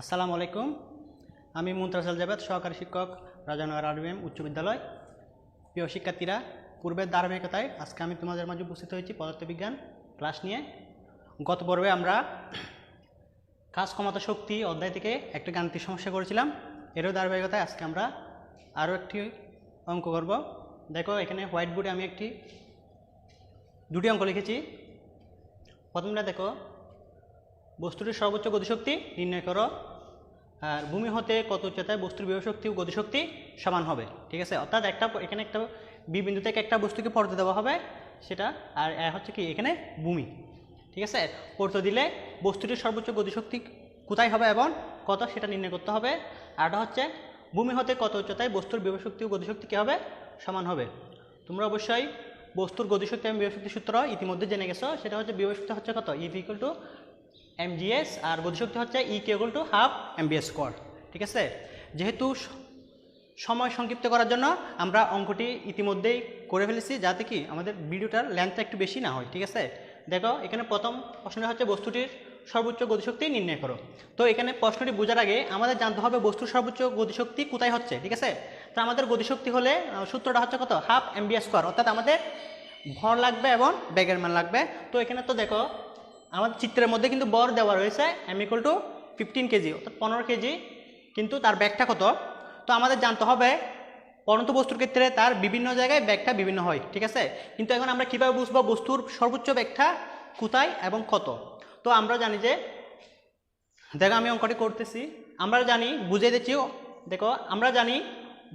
আসসালামু আলাইকুম। আমি মুমতাজ জাবেদ, সহকারী শিক্ষক, রাজানগর আরবিএম উচ্চ বিদ্যালয়। প্রিয় শিক্ষার্থীরা, পূর্বের ধারাবাহিকতায় আজকে আমি তোমাদের মাঝে উপস্থিত হয়েছি পদার্থবিজ্ঞান ক্লাস নিয়ে। গত পর্বে আমরা কাজ ক্ষমতা শক্তি অধ্যায় থেকে একটা গাণিতিক সমস্যা করেছিলাম। এরও ধারাবাহিকতায় আজকে আমরা আরও একটি অঙ্ক করব। দেখো, এখানে হোয়াইট বোর্ডে আমি একটি, দুটি অঙ্ক লিখেছি। প্রথমটা দেখো বস্তুটির সর্বোচ্চ গতিশক্তি নির্ণয় করো। আর ভূমি হতে কত উচ্চতায় বস্তুর বিভবশক্তি ও গতিশক্তি সমান হবে। ঠিক আছে? অর্থাৎ একটা, এখানে একটা বি বিন্দু থেকে একটা বস্তুকে পড়তে দেওয়া হবে সেটা, আর হচ্ছে কি? এখানে ভূমি। ঠিক আছে? পড়তে দিলে বস্তুটির সর্বোচ্চ গতিশক্তি কোথায় হবে এবং কত সেটা নির্ণয় করতে হবে। আরটা হচ্ছে, ভূমি হতে কত উচ্চতায় বস্তুর বিভবশক্তি ও গতিশক্তি কী হবে? সমান হবে। তোমরা অবশ্যই বস্তুর গতিশক্তি এবং বিভব শক্তির সূত্র ইতিমধ্যে জেনে গেছো। সেটা হচ্ছে বিভব শক্তি হচ্ছে কত? ইভ ইকুয়াল টু এমজিএস আর গতিশক্তি হচ্ছে ই কেবল টু হাফ এমবিএস স্কোয়ার ঠিক আছে? যেহেতু সময় সংক্ষিপ্ত করার জন্য আমরা অঙ্কটি ইতিমধ্যেই করে ফেলেছি যাতে কি আমাদের ভিডিওটার লেন্থটা একটু বেশি না হয়, ঠিক আছে? দেখো, এখানে প্রথম প্রশ্নটা হচ্ছে বস্তুটির সর্বোচ্চ গতিশক্তি নির্ণয় করো। তো এখানে প্রশ্নটি বোঝার আগে আমাদের জানতে হবে বস্তুর সর্বোচ্চ গতিশক্তি কোথায় হচ্ছে, ঠিক আছে? তো আমাদের গতিশক্তি হলে সূত্রটা হচ্ছে কত? হাফ এমবিএস স্কোয়ার অর্থাৎ আমাদের ভর লাগবে এবং ব্যাগের মান লাগবে। তো এখানে তো দেখো আমাদের চিত্রের মধ্যে কিন্তু বর দেওয়া রয়েছে M equal to fifteen KG অর্থাৎ পনেরো কেজি কিন্তু তার ব্যাগটা কত? তো আমাদের জানতে হবে, পরন্ত বস্তুর ক্ষেত্রে তার বিভিন্ন জায়গায় ব্যাগটা বিভিন্ন হয়, ঠিক আছে? কিন্তু এখন আমরা কীভাবে বুঝব বস্তুর সর্বোচ্চ ব্যাগটা কোথায় এবং কত? তো আমরা জানি যে, দেখো আমি অঙ্কটি করতেছি, আমরা জানি বুঝে দিচ্ছি, দেখো, আমরা জানি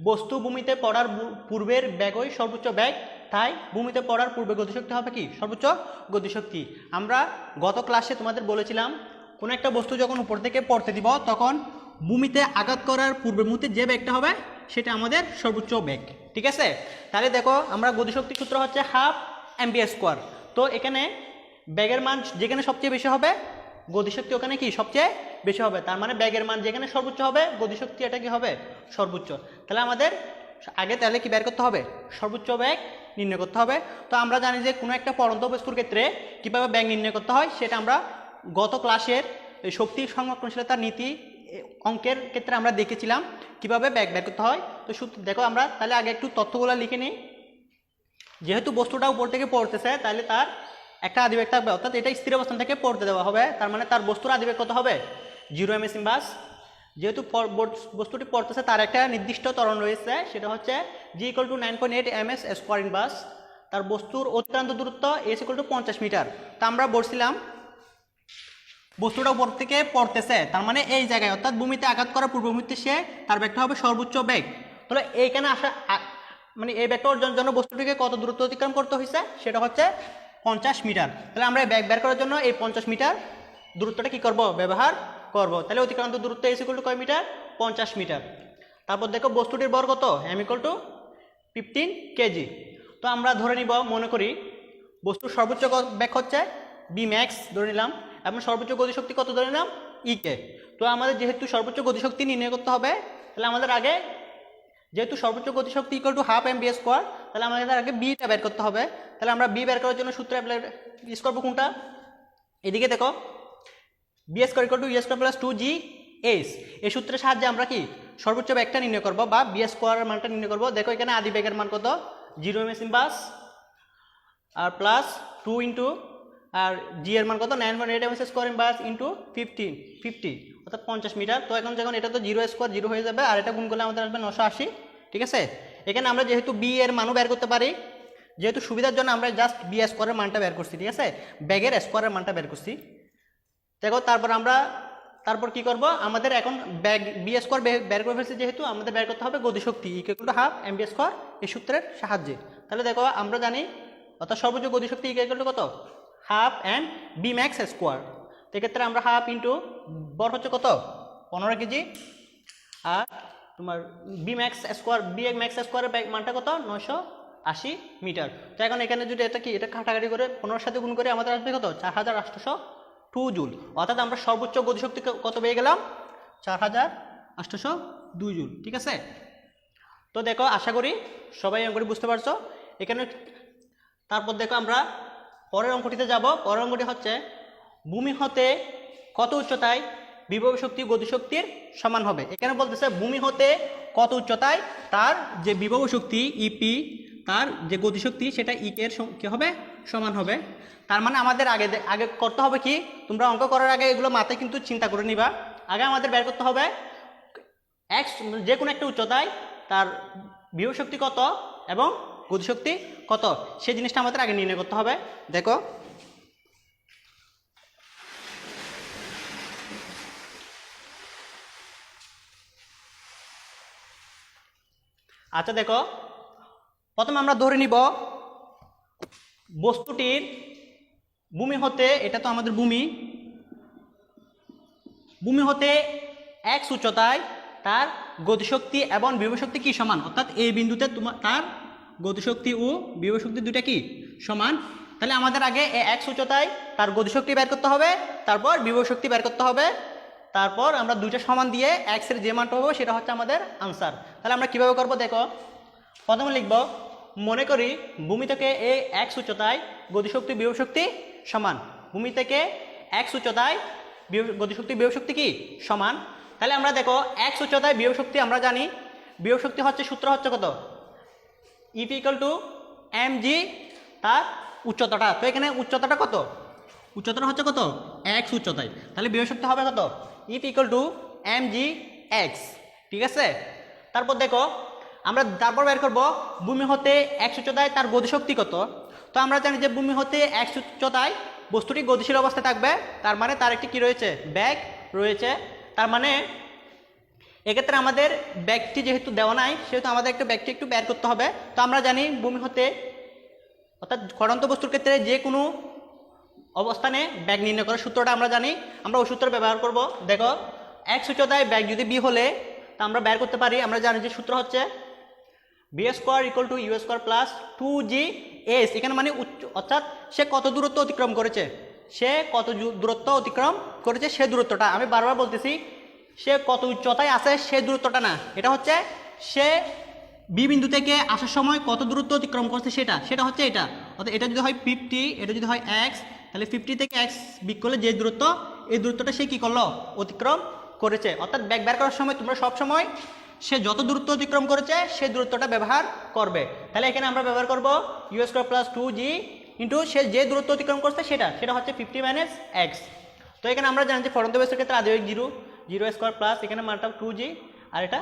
বস্তু ভূমিতে পড়ার পূর্বের ব্যাগই সর্বোচ্চ ব্যাগ তাই ভূমিতে পড়ার পূর্বে গতিশক্তি হবে কি? সর্বোচ্চ গতিশক্তি। আমরা গত ক্লাসে তোমাদের বলেছিলাম, কোনো একটা বস্তু যখন উপর থেকে পড়তে দিব, তখন ভূমিতে আঘাত করার পূর্বে মুহূর্তে যে ব্যাগটা হবে, সেটা আমাদের সর্বোচ্চ ব্যাগ ঠিক আছে? তাহলে দেখো, আমরা গতিশক্তি সূত্র হচ্ছে হাফ এমবিএস স্কোয়ার তো এখানে ব্যাগের মান যেখানে সবচেয়ে বেশি হবে, গতিশক্তি ওখানে কি? সবচেয়ে বেশি হবে। তার মানে ব্যাগের মান যেখানে সর্বোচ্চ হবে, গতিশক্তি এটা কি হবে? সর্বোচ্চ। তাহলে আমাদের আগে তাহলে কি বের করতে হবে? সর্বোচ্চ ব্যাগ নির্ণয় করতে হবে। তো আমরা জানি যে কোনো একটা পরন্ত বস্তুর ক্ষেত্রে কীভাবে ব্যাগ নির্ণয় করতে হয়, সেটা আমরা গত ক্লাসের শক্তি সংরক্ষণশীলতার নীতি অঙ্কের ক্ষেত্রে আমরা দেখেছিলাম কীভাবে ব্যাগ বের করতে হয়। তো সূত্র, দেখো আমরা তাহলে আগে একটু তথ্যগুলো লিখে নিই। যেহেতু বস্তুটা উপর থেকে পড়তেছে, তাহলে তার একটা আদিবেগ থাকবে। অর্থাৎ এটা স্থির অবস্থান থেকে পড়তে দেওয়া হবে। তার মানে তার বস্তুর আদিবেগ কত হবে? জিরো এম এস ইম্বাস যেহেতু বস্তুটি পড়তেছে, তার একটা নির্দিষ্ট ত্বরণ রয়েছে, সেটা হচ্ছে G equal to nine point eight M S square inverse তার বস্তুর অত্যন্ত দূরত্ব এস ইকুয়াল টু পঞ্চাশ মিটার তা আমরা বলছিলাম, বস্তুটা উপর থেকে পড়তেছে, তার মানে এই জায়গায়, অর্থাৎ ভূমিতে আঘাত করার পূর্ব মুহূর্তে সে তার ব্যাগটা হবে সর্বোচ্চ ব্যাগ তাহলে এইখানে আসা মানে এই ব্যাগটা অর্জনের জন্য বস্তুটিকে কত দূরত্ব অতিক্রম করতে হয়েছে, সেটা হচ্ছে পঞ্চাশ মিটার তাহলে আমরা এই ব্যাগ বের করার জন্য এই পঞ্চাশ মিটার দূরত্বটা কি করব? ব্যবহার করব। তাহলে অতিক্রান্ত দূরত্ব এস ইকুয়াল টু কয় মিটার? পঞ্চাশ মিটার। তারপর দেখো বস্তুটির বর কত? M equal to fifteen KG তো আমরা ধরে নিব, মনে করি বস্তুর সর্বোচ্চ ব্যাক হচ্ছে বি ম্যাক্স ধরে নিলাম, এবং সর্বোচ্চ গতিশক্তি কত ধরে নিলাম? ইকে তো আমাদের যেহেতু সর্বোচ্চ গতিশক্তি নির্ণয় করতে হবে, তাহলে আমাদের আগে যেহেতু সর্বোচ্চ গতিশক্তি equal to half M V square তাহলে আমাদের আগে বিটা বের করতে হবে। তাহলে আমরা বি বের করার জন্য সূত্র ইউজ করব কোনটা? এদিকে দেখো V square equal to U square plus two G S এই সূত্রের সাহায্যে আমরা কি সর্বোচ্চ ব্যাগটা নির্ণয় করব বা বি স্কোয়ারের মানটা নির্ণয় করব? দেখো এখানে আদি ব্যাগের মান কত? জিরো এম এস ইম্পাস আর প্লাস টু ইন্টু আর জি এর মান কত? Nine point eight M S square inverse into fifteen fifty অর্থাৎ পঞ্চাশ মিটার তো এখন যখন এটা তো জিরো স্কোয়ার জিরো হয়ে যাবে আর এটা গুণ করলে আমাদের আসবে নশো আশি, ঠিক আছে? এখানে আমরা যেহেতু বি এর মানও বের করতে পারি, যেহেতু সুবিধার জন্য আমরা জাস্ট বি স্কোয়ারের মানটা বের করছি, ঠিক আছে? ব্যাগের স্কোয়ারের মানটা বের করছি। দেখো, তারপর আমরা, তারপর কি করব? আমাদের এখন ব্যাগ বি স্কোয়ার বের করে ফেলছি যেহেতু, আমাদের বের করতে হবে গতিশক্তি equal to half M V square এই সূত্রের সাহায্যে। তাহলে দেখো, আমরা জানি, অর্থাৎ সর্বোচ্চ গতিশক্তি ইকুয়াল টু কত? Half M V max square সেক্ষেত্রে আমরা হাফ ইন্টু বর হচ্ছে কত? পনেরো কেজি। আর তোমার V max square V max স্কোয়ারের ব্যাগ মানটা কত? নয়শো আশি মিটার। তো এখন এখানে যদি এটা কি, এটা কাটাকাটি করে পনেরোর সাথে গুণ করে আমাদের আসবে কত? চার হাজার আটশোশো টু জুল। অর্থাৎ আমরা সর্বোচ্চ গতিশক্তি কত পেয়ে গেলাম? চার হাজার আটশোশো দুই জুল, ঠিক আছে? তো দেখো, আশা করি সবাই অঙ্কটি বুঝতে পারছ। এখানে তারপর দেখো আমরা পরের অঙ্কটিতে যাব। পরের অঙ্কটি হচ্ছে ভূমি হতে কত উচ্চতায় বিভব শক্তি গতিশক্তির সমান হবে? এখানে বলতেছে ভূমি হতে কত উচ্চতায় তার যে বিভব শক্তি ইপি তার যে গতিশক্তি, সেটা ই এর কি হবে? সমান হবে। তার মানে আমাদের আগে আগে করতে হবে কি? তোমরা অঙ্ক করার আগে এগুলো মাথায় কিন্তু চিন্তা করে নিবা। আগে আমাদের বের করতে হবে এক্স যে কোনো একটা উচ্চতায় তার বিভব শক্তি কত এবং গতিশক্তি কত? সেই জিনিসটা আমাদের আগে নির্ণয় করতে হবে। দেখো। আচ্ছা দেখো। প্রথমে আমরা ধরে নিব বস্তুটির ভূমি হতে, এটা তো আমাদের ভূমি ভূমি হতে এক উচ্চতায় তার গতিশক্তি এবং বিভবশক্তি কি সমান? অর্থাৎ এই বিন্দুতে তোমার তার গতিশক্তি ও বিভবশক্তি দুটা কি সমান? তাহলে আমাদের আগে এ এক উচ্চতায় তার গতিশক্তি বের করতে হবে, তারপর বিভবশক্তি বের করতে হবে, তারপর আমরা দুইটা সমান দিয়ে এক্সের যে মানটা হবে সেটা হচ্ছে আমাদের আনসার তাহলে আমরা কীভাবে করব দেখো? প্রথমে লিখব মনে করি ভূমি থেকে এই এক উচ্চতায় গতিশক্তি বিভবশক্তি সমান। ভূমি থেকে এক উচ্চতায় গতিশক্তি বিভবশক্তি কি? সমান। তাহলে আমরা দেখো, এক উচ্চতায় বিভবশক্তি আমরা জানি। বিভবশক্তি হচ্ছে, সূত্র হচ্ছে কত? If equal to M G তার উচ্চতাটা। তো এখানে উচ্চতাটা কত? উচ্চতাটা হচ্ছে কত? এক্স উচ্চতায় তাহলে বিভবশক্তি হবে কত? If equal to M G X ঠিক আছে? তারপর দেখো আমরা তারপর বের করব, ভূমি হতে এক উচ্চতায় তার গতিশক্তি কত? তো আমরা জানি যে ভূমি হতে এক উচ্চতায় বস্তুটি গতিশীল অবস্থায় থাকবে, তার মানে তার একটি কি রয়েছে? ব্যাগ রয়েছে। তার মানে এক্ষেত্রে আমাদের ব্যাগটি যেহেতু দেওয়া নাই, সেহেতু আমাদের একটা ব্যাগটি একটু বের করতে হবে। তো আমরা জানি ভূমি হতে, অর্থাৎ খড়ন্ত বস্তুর ক্ষেত্রে যে কোনো অবস্থানে ব্যাগ নির্ণয় করার সূত্রটা আমরা জানি। আমরা ওই সূত্র ব্যবহার করব। দেখো এক উচ্চতায় ব্যাগ যদি বি হলে, তা আমরা বের করতে পারি। আমরা জানি যে সূত্র হচ্ছে V square equal to U square plus two G S এখানে মানে উচ্চ, অর্থাৎ সে কত দূরত্ব অতিক্রম করেছে? সে কত দূরত্ব অতিক্রম করেছে সে দূরত্বটা। আমি বারবার বলতেছি, সে কত উচ্চতায় আছে সে দূরত্বটা না। এটা হচ্ছে সে বি বিন্দু থেকে আসার সময় কত দূরত্ব অতিক্রম করছে সেটা। সেটা হচ্ছে এটা। অর্থাৎ এটা যদি হয় ফিফটি এটা যদি হয় এক্স তাহলে ফিফটি থেকে এক্স বিক করলে যে দূরত্ব, এই দূরত্বটা সে কী করল? অতিক্রম করেছে। অর্থাৎ ব্যাগ বের করার সময় তোমরা সব সময় সে যত দূরত্ব অতিক্রম করেছে, সে দূরত্বটা ব্যবহার করবে। তাহলে এখানে আমরা ব্যবহার করব U square plus two G into সে যে দূরত্ব অতিক্রম করছে সেটা সেটা হচ্ছে ফিফটি মাইনাস এক্স তো এখানে আমরা জানি যে ফরন্ত বেসের ক্ষেত্রে আদি জিরো জিরো স্কোয়ার প্লাস এখানে মানটা টু জি আর এটা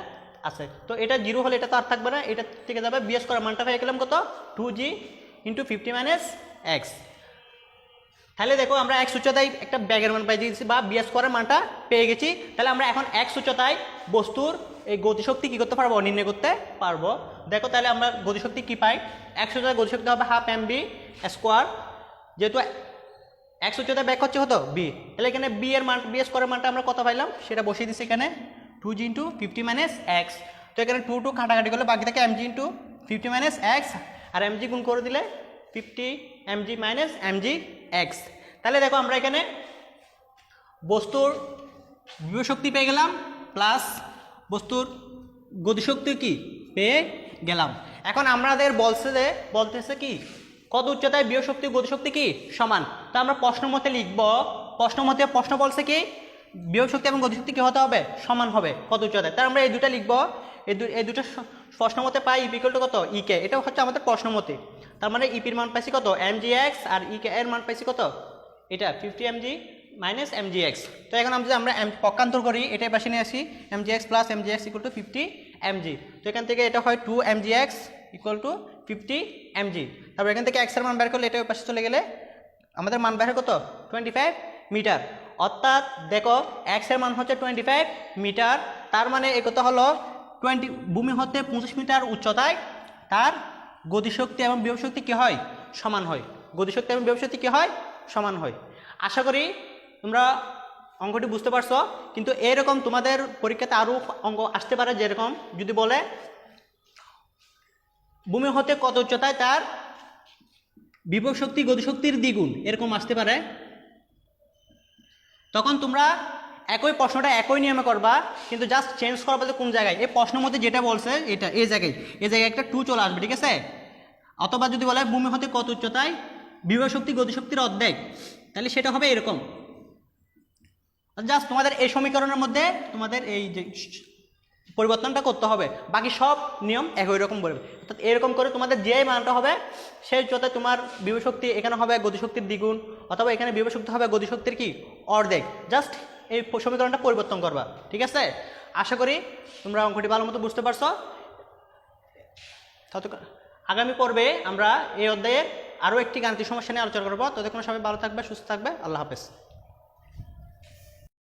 আছে। তো এটা জিরো হলে এটা তো আর থাকবে না, এটা থেকে যাবে বিএস স্কোয়ার মানটা পেয়ে গেলাম কত? Two G into fifty minus X তাহলে দেখো আমরা এক উচ্চতায় একটা ব্যাগের মান পাই দিয়েছি বা বি স্কোয়ারের মানটা পেয়ে গেছি। তাহলে আমরা এখন এক উচ্চতায় বস্তুর এই গতিশক্তি কী করতে পারব, নির্ণয় করতে পারব। দেখো তাহলে আমরা গতিশক্তি কী পাই? এক উচ্চতায় গতিশক্তি হবে হাফ এম বি স্কোয়ার যেহেতু এক উচ্চতায় ব্যাগ হচ্ছে হতো বি তাহলে এখানে বি এর মান বি স্কোয়ারের মানটা আমরা কত পাইলাম? সেটা বসিয়ে দিচ্ছি এখানে। Two G into fifty minus X তো এখানে টু টু কাটাকাটি করলে বাকি থাকে M G into fifty minus X আর এম জি গুণ করে দিলে fifty M G minus M G X তাহলে দেখো আমরা এখানে বস্তুর বিভশক্তি পেয়ে গেলাম প্লাস বস্তুর গতিশক্তি কি? পেয়ে গেলাম। এখন আমাদের বলছে যে বলতেছে কি? কত উচ্চতায় বিহশক্তি গতিশক্তি কি? সমান। তো আমরা প্রশ্ন মতে লিখব। প্রশ্ন মতে প্রশ্ন বলছে কি? বিহশক্তি এবং গতিশক্তি কি হতে হবে? সমান হবে। কত উচ্চতায়? তার আমরা এই দুটা লিখব। এই দুটো প্রশ্ন মতে পাই ইপিকল টু কত? ইকে এটা হচ্ছে আমাদের প্রশ্ন মতে। তার মানে ইপির মান পাইছি কত? এম জি এক্স আর ইকে এর মান পাইছি কত? এটা fifty M G minus M G X তো এখন আমরা আমরা পক্ষান্তর করি, এটাই পাশে নিয়ে আসি। M G X plus M G X equal to fifty M G তো এখান থেকে এটা হয় two M G X equal to fifty M G তারপর এখান থেকে এক্সের মান বের করলে এটা পাশে চলে গেলে আমাদের মান বের কত? Twenty five metre. অর্থাৎ দেখো এক্সের মান হচ্ছে টোয়েন্টি ফাইভ মিটার। তার মানে এ কত হলো? টোয়েন্টি ভূমি হতে পঁচিশ মিটার উচ্চতায়। তার গতিশক্তি এবং বিভবশক্তি কী হয়? সমান হয়। গতিশক্তি এবং বিভবশক্তি কী হয়? সমান হয়। আশা করি তোমরা অঙ্কটি বুঝতে পারছ, কিন্তু এরকম তোমাদের পরীক্ষাতে আরও অঙ্ক আসতে পারে যেরকম যদি বলে, ভূমি হতে কত উচ্চতায় তার বিভব শক্তি গতিশক্তির দ্বিগুণ, এরকম আসতে পারে। তখন তোমরা একই প্রশ্নটা একই নিয়মে করবা, কিন্তু জাস্ট চেঞ্জ করবা কোন জায়গায়? এই প্রশ্নের মধ্যে যেটা বলছে, এটা, এই জায়গায় এই জায়গায় একটা টু চলে আসবে, ঠিক আছে? অথবা যদি বলা হয় ভূমি হতে কত উচ্চতায়? বিভব শক্তি গতিশক্তির অর্ধেক। তাহলে সেটা হবে এরকম। জাস্ট তোমাদের এই সমীকরণের মধ্যে তোমাদের এই যে পরিবর্তনটা করতে হবে। বাকি সব নিয়ম একই রকম বলবে। অর্থাৎ এরকম করে তোমাদের যে মানটা হবে, সেই যত তোমার বিভশক্তি এখানে হবে গতিশক্তির দ্বিগুণ, অথবা এখানে বিভশক্তি হবে গতিশক্তির কি? অর্ধেক। জাস্ট এই সমীকরণটা পরিবর্তন করবা। ঠিক আছে? আশা করি তোমরা অঙ্কটি ভালো মতো বুঝতে পারছ। তত আগামী পর্বে আমরা এই অধ্যায়ে আরও একটি গাণিতিক সমস্যা নিয়ে আলোচনা করব। ততক্ষণ সবাই ভালো থাকবে, সুস্থ থাকবে। আল্লাহ হাফেজ।